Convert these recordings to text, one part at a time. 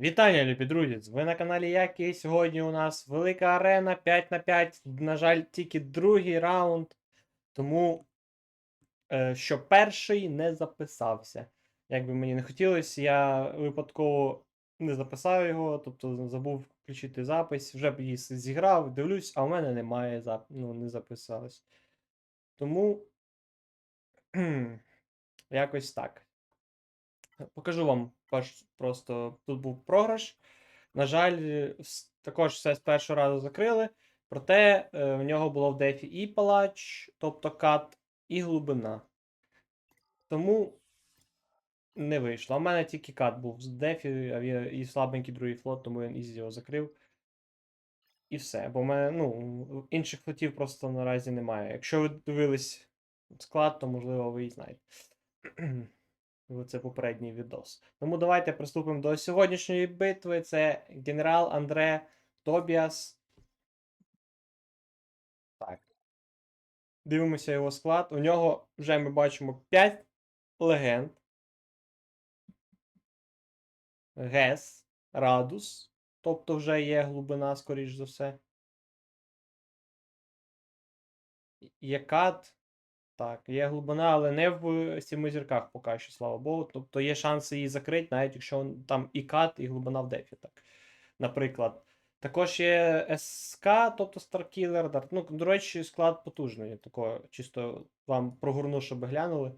Вітання, любі друзі! Ви на каналі Які. Сьогодні у нас велика арена 5 на 5. На жаль, тільки другий раунд. Тому е, що перший не записався. Як би мені не хотілося, я випадково не записав його, тобто забув включити запис, вже б її зіграв, дивлюсь, а у мене немає зап... ну, не записалось. Тому якось так. Покажу вам просто тут був програш. На жаль, також все з першого разу закрили. Проте е, в нього було в дефі і палач, тобто кат, і глибина. Тому не вийшло. В мене тільки кат був з дефі, і слабенький другий флот, тому я ізі його закрив. І все. Бо в мене, ну, інших флотів просто наразі немає. Якщо ви дивились склад, то можливо ви і знаєте. Це попередній відос. Тому давайте приступимо до сьогоднішньої битви. Це генерал Андре Тобіас. Так. Дивимося його склад. У нього вже ми бачимо 5 легенд. Гес, Радус. Тобто вже є глибина, скоріш за все. Є кат. Так, є глибина, але не в сіми зірках поки що, слава Богу. Тобто є шанси її закрити, навіть якщо там і кат, і глибина в дефі. Так. Наприклад. Також є СК, тобто Starkiller. Дарт. Ну, до речі, склад потужний. Такого, чисто вам прогорну, щоб глянули.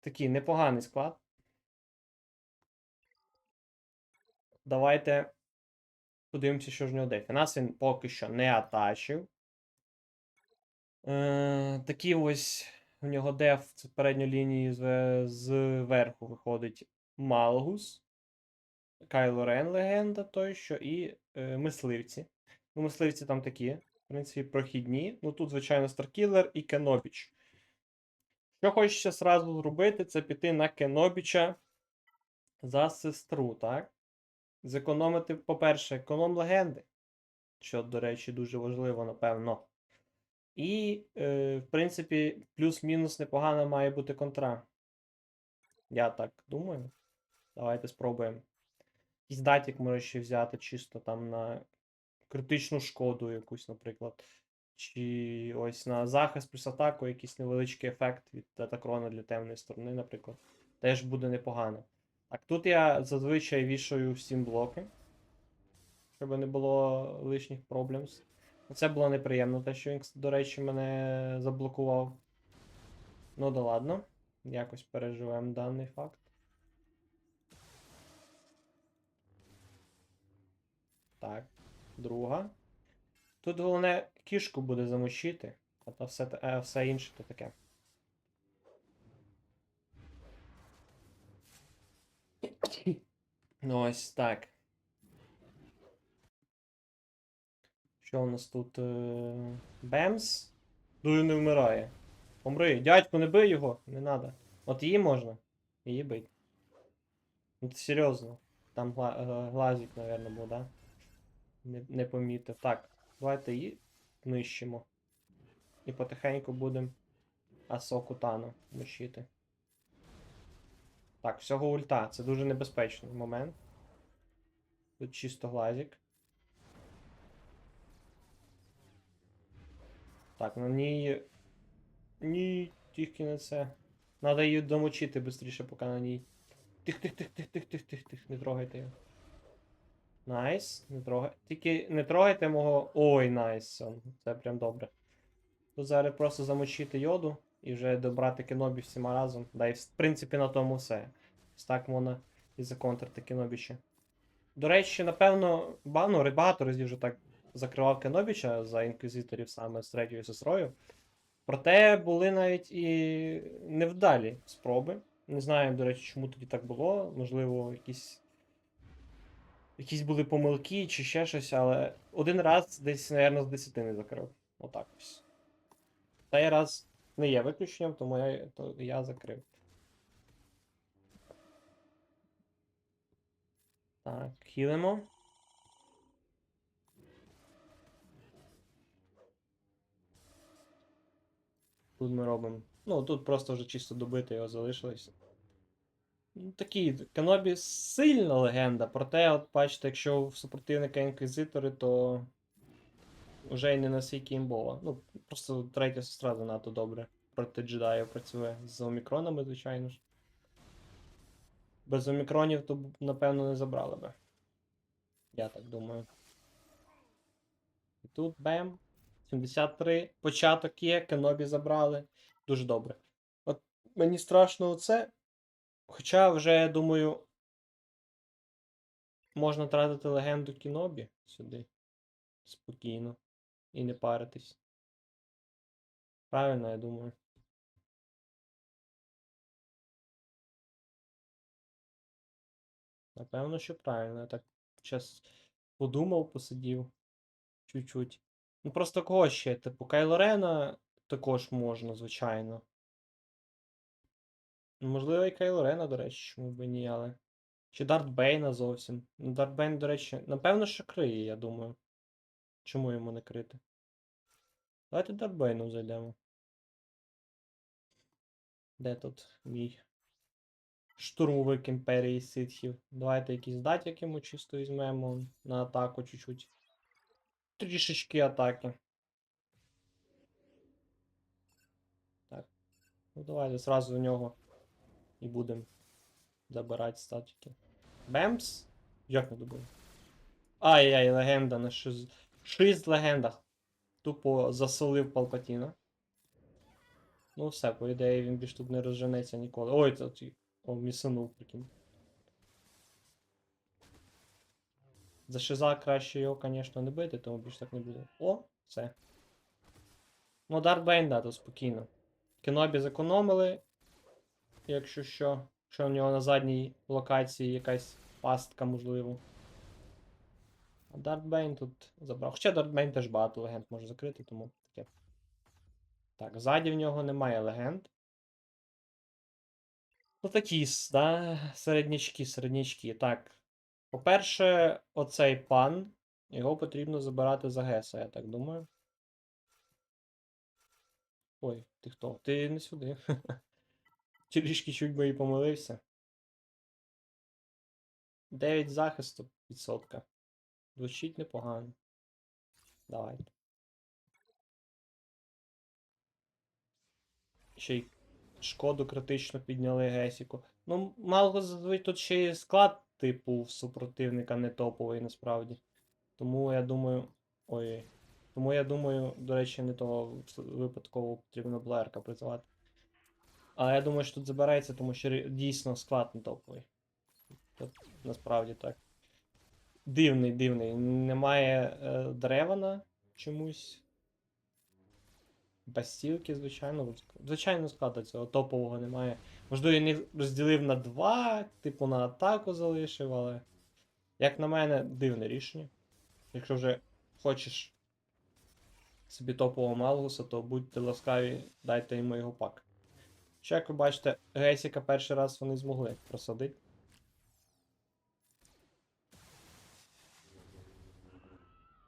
Такий непоганий склад. Давайте подивимося, що ж нього дефі. Нас він поки що не атачив. Е, такий ось у нього деф з передньої лінії з- зверху виходить Малгус, Кайло Рен легенда той що, і е, мисливці. Ну, мисливці там такі, в принципі, прохідні. Ну тут, звичайно, Старкілер і Кенобіч. Що хочеться сразу зробити, це піти на Кенобіча за сестру, так? Зекономити, по-перше, економ легенди, що, до речі, дуже важливо, напевно. І, е, в принципі, плюс-мінус непогана має бути контра. Я так думаю. Давайте спробуємо. Якийсь датік може ще взяти чисто там на критичну шкоду якусь, наприклад. Чи ось на захист плюс атаку якийсь невеличкий ефект від Датакрона для темної сторони, наприклад. Теж буде непогано. Так, тут я зазвичай вішаю всім блоки. Щоб не було лишніх проблемс. Це було неприємно, те, що він, до речі, мене заблокував. Ну да ладно. Якось переживемо даний факт. Так, друга. Тут головне кішку буде замочити, а то все, те- е, все інше то таке. Ну ось так. Що у нас тут? е, Бемс? Дую не вмирає. Помри. Дядьку, не бий його, не надо. От її можна. Її бить. Ну це серйозно. Там гла... е, глазик, напевно, був, да? Не, не помітив. Так, давайте її нищимо. І потихеньку будемо Асоку Тану мочити. Так, всього ульта. Це дуже небезпечний момент. Тут чисто глазик. Так, на ній. Ні, тільки не це. Надо її домочити швидше, поки на ній. Тих, тих, тих, тих, тих, тих, тих, тих, не трогайте його. Найс, не трогайте. Тільки не трогайте мого. Ой, найс. Це прям добре. Тут зараз просто замочити йоду і вже добрати кенобі всіма разом. Да, і в принципі на тому все. Так можна і законтрити кенобі ще. До речі, напевно, ну, багато разів вже так закривав Кенобіча за інквізиторів саме з третьою сестрою. Проте були навіть і невдалі спроби. Не знаю, до речі, чому тоді так було. Можливо, якісь. Якісь були помилки чи ще щось, але один раз десь, напевно, з 10 не закрив. Отак ось. Цей раз не є виключенням, тому я, то я закрив. Так, хілимо. Тут ми робимо. Ну, тут просто вже чисто добити його залишилось. Ну, такий, Канобі сильна легенда, проте, от бачите, якщо в супротивника інквізитори, то вже й не настільки імбова. Ну, просто третя сестра занадто добре проти джедаїв працює. З омікронами, звичайно ж. Без омікронів, то, напевно, не забрали би. Я так думаю. І тут бем. 73. Початок є, Кенобі забрали. Дуже добре. От мені страшно оце. Хоча вже, я думаю, можна тратити легенду Кінобі сюди. Спокійно. І не паритись. Правильно, я думаю. Напевно, що правильно. Я так час подумав, посидів. Чуть-чуть. Ну просто кого ще? Типу, Кайло Рена також можна, звичайно. Ну, Можливо, і Кайло Рена, до речі, чому б ні, але. Чи Дарт Бейна зовсім. Ну, Дарт Бейн, до речі, напевно, що криє, я думаю. Чому йому не крити? Давайте Дарт Бейном зайдемо. Де тут мій штурмовик імперії ситхів? Давайте якийсь датік йому чисто візьмемо на атаку чуть-чуть. Трішечки атаки. Так. Ну давайте зразу в нього і будемо забирати статики. Бемс? Як не добив? Ай-яй, легенда на шиз... Шиз легендах. Тупо засолив Палпатіна. Ну все, по ідеї він більш тут не розженеться ніколи. Ой, це О, місанув, прикинь. За шиза краще його, звісно, не бити, тому більш так не буде. О, все. Ну, Дарт Бейн, да, то спокійно. Кенобі зекономили. Якщо що. Що в нього на задній локації якась пастка, можливо. А Дарт Бейн тут забрав. Хоча Дарт Бейн теж багато легенд може закрити, тому таке. Так, ззаді в нього немає легенд. Ну такі, да, середнячки, середнячки. Так. По-перше, оцей пан. Його потрібно забирати за Геса, я так думаю. Ой, ти хто? Ти не сюди. Трішки чуть би і помилився. 9 захисту відсотка. Звучить непогано. Давайте. Ще й шкоду критично підняли Гесіку. Ну, мало тут ще й склад, типу, в супротивника не топовий насправді. Тому я думаю. Ой. Тому я думаю, до речі, не того випадково потрібно Блерка призивати. Але я думаю, що тут забирається, тому що дійсно склад не топовий. Тут насправді так. Дивний, дивний. Немає е, Древана чомусь. Бастілки, звичайно. Звичайно, складу цього топового немає. Можливо, він їх розділив на два, типу на атаку залишив, але. Як на мене, дивне рішення. Якщо вже хочеш собі топового Малгуса, то будьте ласкаві, дайте йому його пак. Ще, як ви бачите, Гесіка перший раз вони змогли просадити.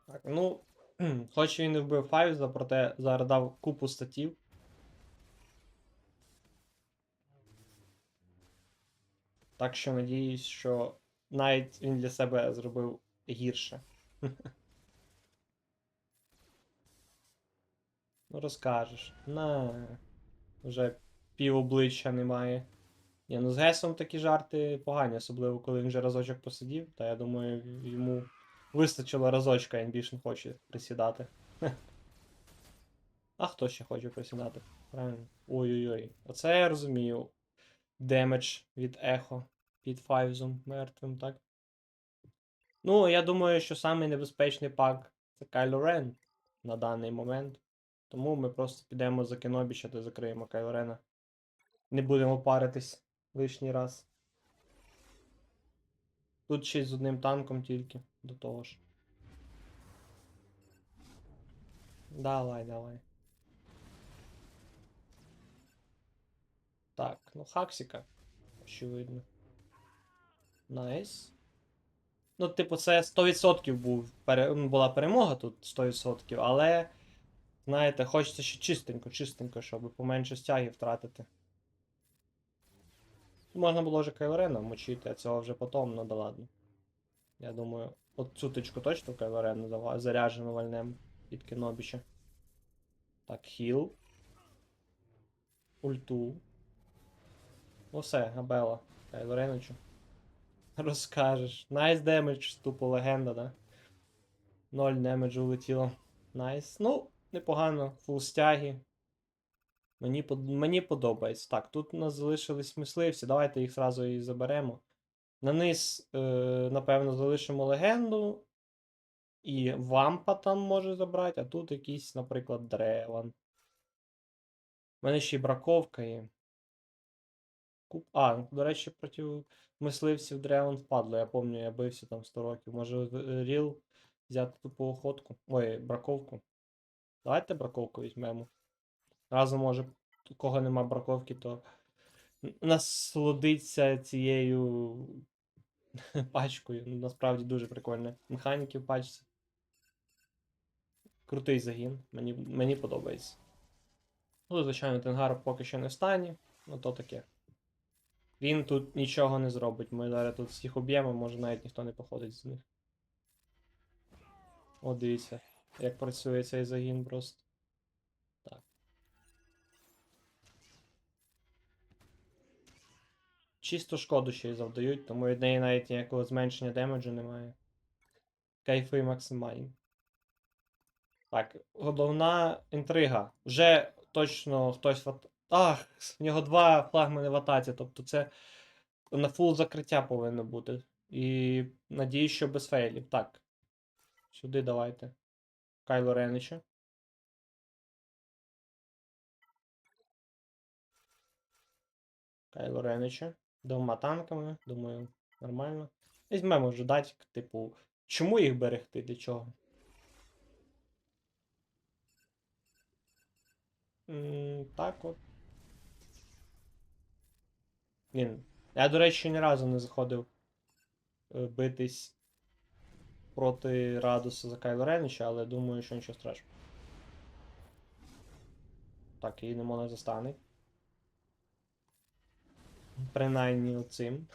Так, ну, хоч він і вбив Файвза, проте зараз дав купу статів. Так що надіюсь, що навіть він для себе зробив гірше. Ну, розкажеш. На. Вже пів обличчя немає. Ні, ну з Гесом такі жарти погані, особливо коли він вже разочок посидів, та я думаю, йому вистачило разочка, він більше не хоче присідати. А хто ще хоче присідати? Правильно. Ой-ой-ой. Оце я розумію. Демедж від ехо під Файвзом мертвим, так? Ну, я думаю, що самий небезпечний пак це Кайло Рен на даний момент. Тому ми просто підемо за Кенобіча та закриємо Кайло Рена. Не будемо паритись лишній раз. Тут ще з одним танком тільки до того ж. Давай, давай. Так, ну Хаксіка. Очевидно. Найс. Ну, типу, це 100% був, пере... була перемога тут 100%, але. Знаєте, хочеться ще чистенько, чистенько, щоб поменше стяги втратити. Можна було вже Кайлорена вмочити, а цього вже потом, ну да ладно. Я думаю, от цю тичку точно Кайлорену заряджену вальнем під Кенобіча. Так, хіл. Ульту. Ну все, Габела. Кайлореничу. Розкажеш. Найс демедж, тупо легенда, да? Ноль демеджу улетіло. Найс. Ну, непогано. Фул стяги. Мені, мені подобається. Так, тут у нас залишились мисливці. Давайте їх зразу і заберемо. На низ, е, напевно, залишимо легенду. І вампа там може забрати, а тут якийсь, наприклад, древан. У мене ще й браковка є. Куп... А, до речі, проти мисливців древан впадло. Я пам'ятаю, я бився там 100 років. Може ріл взяти тупу охотку. Ой, браковку. Давайте браковку візьмемо. Разом може, у кого нема браковки, то насолодиться цією пачкою. Ну, Насправді дуже прикольно. Механіки в пачці. Крутий загін. Мені, мені подобається. Ну, звичайно, Тенгар поки що не в стані, ну то таке. Він тут нічого не зробить. Ми зараз тут всіх об'ємо, може навіть ніхто не походить з них. О, дивіться, як працює цей загін просто. Так. Чисто шкоду ще й завдають, тому від неї навіть ніякого зменшення демеджу немає. Кайфи максимальні. Так, головна інтрига. Вже точно хтось. Ах, в нього два флагмани в атаці, тобто це на фул закриття повинно бути. І надіюсь, що без фейлів. Так. Сюди давайте. Кайло Ренича. Кайло Ренича. Двома танками, думаю, нормально. Візьмемо вже датік, типу, чому їх берегти? Для чого? Так от. Він. Я, до речі, ні разу не заходив е, битись проти Радуса за Кайло Реніча, але думаю, що нічого страшного. Так, її не можна застане. Принаймні оцим.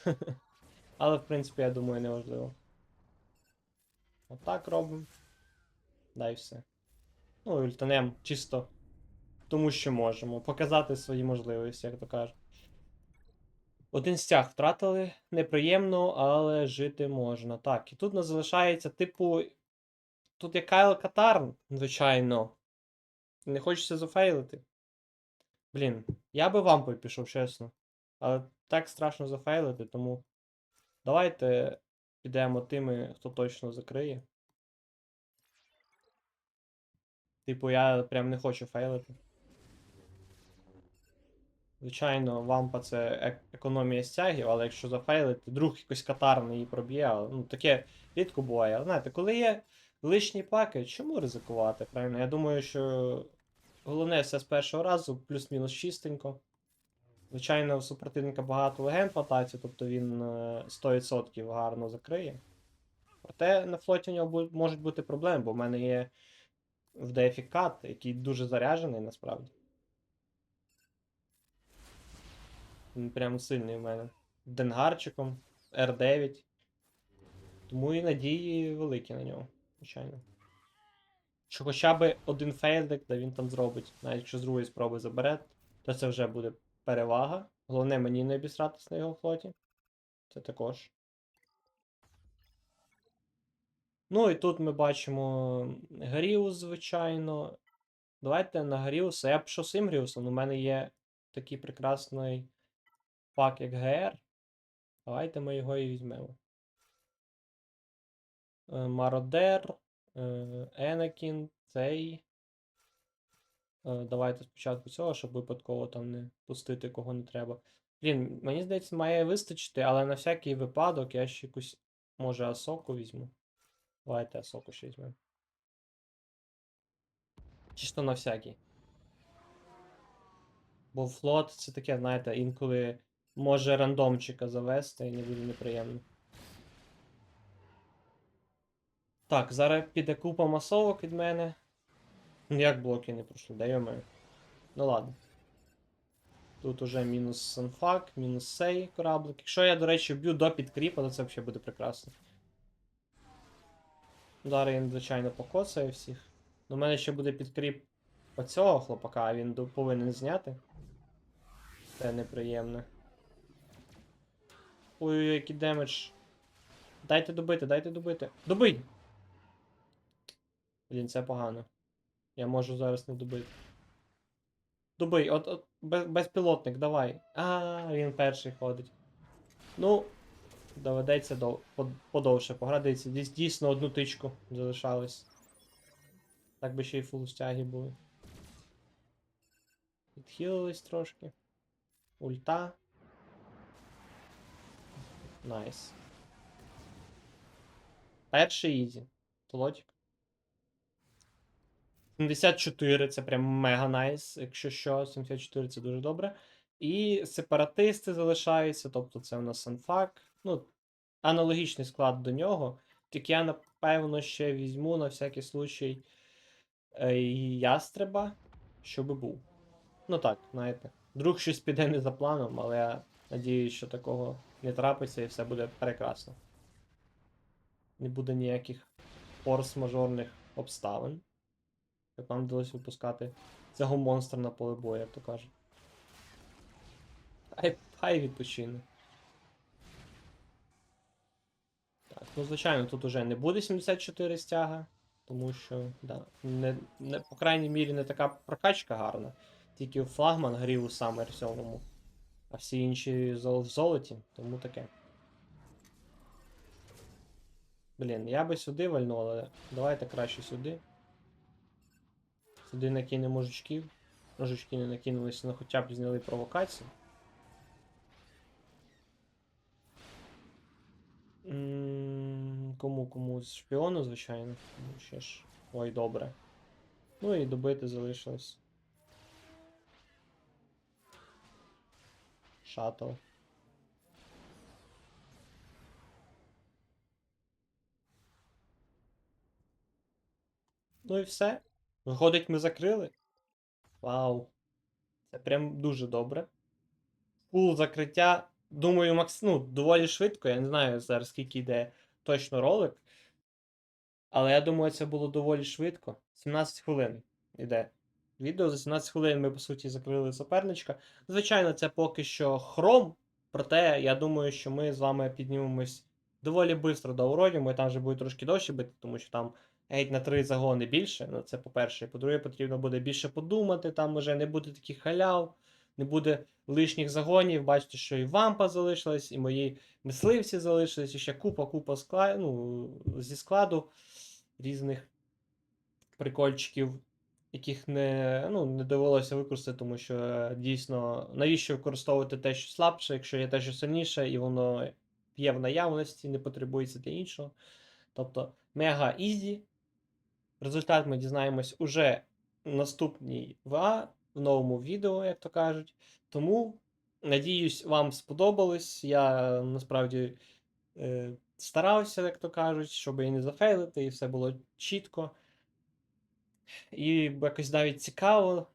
Але, в принципі, я думаю, неважливо. Отак робимо. Дай все. Ну, ультанем чисто тому, що можемо. Показати свої можливості, як то кажуть. Один стяг втратили. Неприємно, але жити можна. Так, і тут нас залишається, типу. Тут є Кайл Катарн, звичайно. Не хочеться зафейлити. Блін, я би вампою пішов, чесно. Але так страшно зафейлити, тому. Давайте підемо тими, хто точно закриє. Типу, я прям не хочу фейлити. Звичайно, вампа це економія стягів, але якщо зафейлити, друг якось катарний її проб'є, ну таке рідко буває. Але знаєте, коли є лишні паки, чому ризикувати? Правильно? Я думаю, що головне все з першого разу, плюс-мінус чистенько. Звичайно, у супротивника багато легенд в атаці, тобто він е, 100% гарно закриє. Проте на флоті у нього можуть бути проблеми, бо в мене є в DFI який дуже заряджений насправді. Він прям сильний в мене. Денгарчиком, R9. Тому і надії великі на нього, звичайно. Що хоча б один фейлдик, де він там зробить, навіть якщо з другої спроби забере, то це вже буде перевага. Головне мені не обісратись на його флоті. Це також. Ну і тут ми бачимо Гаріус, звичайно. Давайте на Гаріуса. Я пішов з Імгріусом, у мене є такий прекрасний пак, як ГР. Давайте ми його і візьмемо. Е, Мародер, е, Енакін, цей. Е, Давайте спочатку цього, щоб випадково там не пустити кого не треба. Блін, мені здається, має вистачити, але на всякий випадок я ще якусь, може, Асоку візьму. Давайте Асоку ще візьмемо. Чисто на всякий. Бо флот це таке, знаєте, інколи може рандомчика завести і не буде неприємно. Так, зараз піде купа масовок від мене. Ну, Як блоки не пройшли, да йомаю. Ну ладно. Тут уже мінус санфак, мінус сей кораблик. Якщо я, до речі, вб'ю до підкріпа, то це взагалі буде прекрасно. Зараз він, звичайно, покоцає всіх. У мене ще буде підкріп оцього хлопака, а він повинен зняти. Це неприємне. Ой-ой, який демедж. Дайте добити, дайте добити. Добий! Блін, це погано. Я можу зараз не добити. Добий, от, от без, безпілотник, давай. А, він перший ходить. Ну, доведеться дов, подовше поградитися. Десь дійсно одну тичку залишалось. Так би ще й фул стяги були. Відхилились трошки. Ульта. Найс. Перший ізі. Толотик. 74 це прям мега найс, якщо що, 74 це дуже добре. І сепаратисти залишаються, тобто це у нас Санфак. Ну, аналогічний склад до нього. Тільки я, напевно, ще візьму на всякий случай е, ястреба, щоби був. Ну так, знаєте. Вдруг щось піде не за планом, але я надіюсь, що такого не трапиться і все буде прекрасно. Не буде ніяких форс-мажорних обставин. Як нам вдалося випускати цього монстра на поле бою, як то кажуть. Хай, хай відпочине. Так, ну звичайно, тут уже не буде 74 стяга, тому що, да, не, не, по крайній мірі, не така прокачка гарна. Тільки флагман грів у Саммер 7, а всі інші в золоті, тому таке. Блін, я би сюди вальнув, але давайте краще сюди. Сюди накинемо жучків. Ну, жучки не накинулися, але хоча б зняли провокацію. Кому кому з шпіону, звичайно. Ну, ще ж. Ой, добре. Ну і добити залишилось. Шаттл. Ну і все. Виходить, ми закрили. Вау. Це прям дуже добре. Фул закриття. Думаю, макс... ну, доволі швидко. Я не знаю зараз, скільки йде точно ролик. Але я думаю, це було доволі швидко. 17 хвилин йде. Відео за 17 хвилин ми, по суті, закрили суперничка. Звичайно, це поки що хром. Проте, я думаю, що ми з вами піднімемось доволі швидко до уродів. Ми там вже буде трошки довше бити, тому що там геть на 3 загони більше. Ну, це по-перше. По-друге, потрібно буде більше подумати, там вже не буде таких халяв, не буде лишніх загонів. Бачите, що і вампа залишилась, і мої мисливці залишились, і ще купа-купа скла... ну, зі складу різних прикольчиків, яких не, ну, не довелося використати, тому що е, дійсно навіщо використовувати те, що слабше, якщо є те, що сильніше, і воно є в наявності, не потребується для іншого. Тобто мега ізі. Результат ми дізнаємось уже в наступній ВА, в новому відео, як то кажуть. Тому, надіюсь, вам сподобалось. Я насправді е, старався, як то кажуть, щоб і не зафейлити, і все було чітко. І якось навіть цікаво.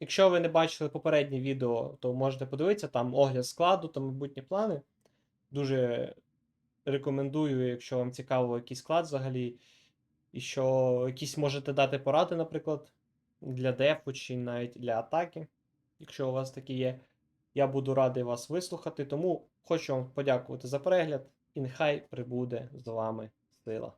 Якщо ви не бачили попереднє відео, то можете подивитися, там огляд складу та майбутні плани. Дуже рекомендую, якщо вам цікаво, який склад взагалі, і що якісь можете дати поради, наприклад, для дефу чи навіть для атаки, якщо у вас такі є. Я буду радий вас вислухати, тому хочу вам подякувати за перегляд і нехай прибуде з вами сила.